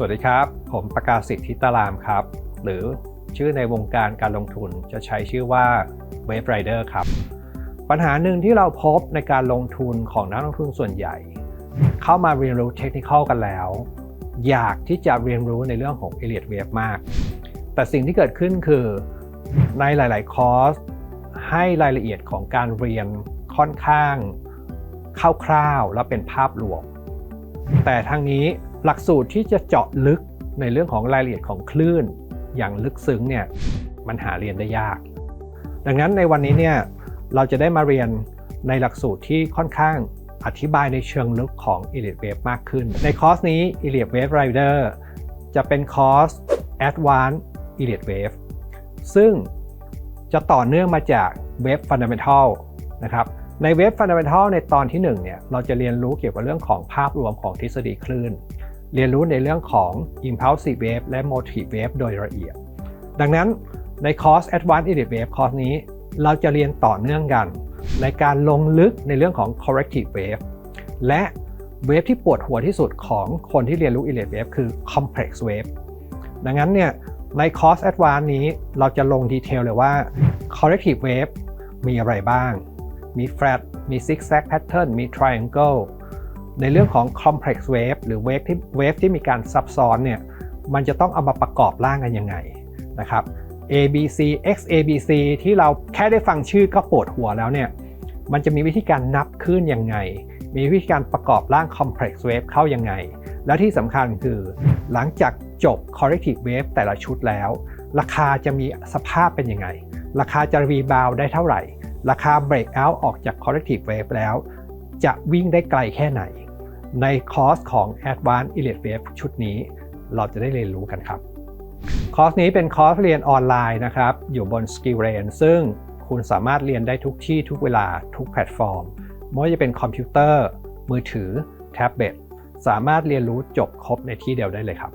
สวัสดีครับ ผมประกาศสิทธิตารามครับ หรือชื่อในวงการการลงทุนจะใช้ชื่อว่า Wave Rider ครับ ปัญหาหนึ่งที่เราพบในการลงทุนของนักลงทุนส่วนใหญ่ เข้ามาเรียนรู้เทคนิคกันแล้ว อยากที่จะเรียนรู้ในเรื่องของ Elliott Wave มาก แต่สิ่งที่เกิดขึ้นคือในหลาย ๆ คอร์ส ให้รายละเอียดของการเรียนค่อนข้างคร่าวๆและเป็นภาพรวม แต่ทางนี้ หลักสูตรที่จะเจาะลึกในเรื่องของรายละเอียดของคลื่น อย่างลึกซึ้งเนี่ยมันหาเรียนได้ยาก ดังนั้นในวันนี้เนี่ยเราจะได้มาเรียนในหลักสูตรที่ค่อนข้างอธิบายในเชิงลึกของ Elliott Wave มากขึ้น ในคอร์สนี้ Elliott Wave Rider จะเป็นคอร์ส Advanced Elliott Wave ซึ่งจะต่อเนื่องมาจาก Wave Fundamental นะครับใน Wave Fundamental ในตอนที่1เนี่ยเราจะเรียนรู้เกี่ยวกับเรื่องของภาพรวมของทฤษฎีคลื่น เรียนรู้ในเรื่องของ Impulsive Wave และ Motive Wave โดยละเอียด ดังนั้นในคอร์ส Advanced Elliott Wave คอร์สนี้ เราจะเรียนต่อเนื่องกัน ในการลงลึกในเรื่องของ Corrective Wave และเวฟที่ปวดหัวที่สุดของคนที่เรียนรู้ Elliott Wave คือ Complex Wave ดังนั้นเนี่ยในคอร์ส Advanced นี้เราจะลงดีเทลเลยว่า Corrective Wave มีอะไรบ้าง มี Flat มี Zigzag Pattern มี Triangle ในเรื่องของ Complex Wave หรือ Wave ที่ Wave ที่มีการซับซ้อนเนี่ยมันจะต้องเอามาประกอบร่างกันยังไงนะครับ A B C X A B C ที่เราแค่ได้ฟังชื่อก็ปวดหัวแล้วเนี่ยมันจะมีวิธีการนับขึ้นยังไง มีวิธีการประกอบร่าง Complex Wave เข้ายังไง และที่สำคัญคือหลังจากจบ Corrective Wave แต่ละชุดแล้ว ราคาจะมีสภาพเป็นยังไง ราคาจะรีบาวได้เท่าไหร่ ราคา break out ออกจาก corrective wave แล้ว จะวิ่งได้ไกลแค่ไหน ในคอร์สของ advanced Elliott Wave ชุดนี้ เราจะได้เรียนรู้กันครับ คอร์สนี้เป็นคอร์สเรียนออนไลน์นะครับ อยู่บน Skillrain ซึ่งคุณสามารถเรียนได้ทุกที่ทุกเวลาทุกแพลตฟอร์มไม่ว่าจะเป็นคอมพิวเตอร์ มือถือ แท็บเล็ตสามารถเรียนรู้จบครบในที่เดียวได้เลยครับ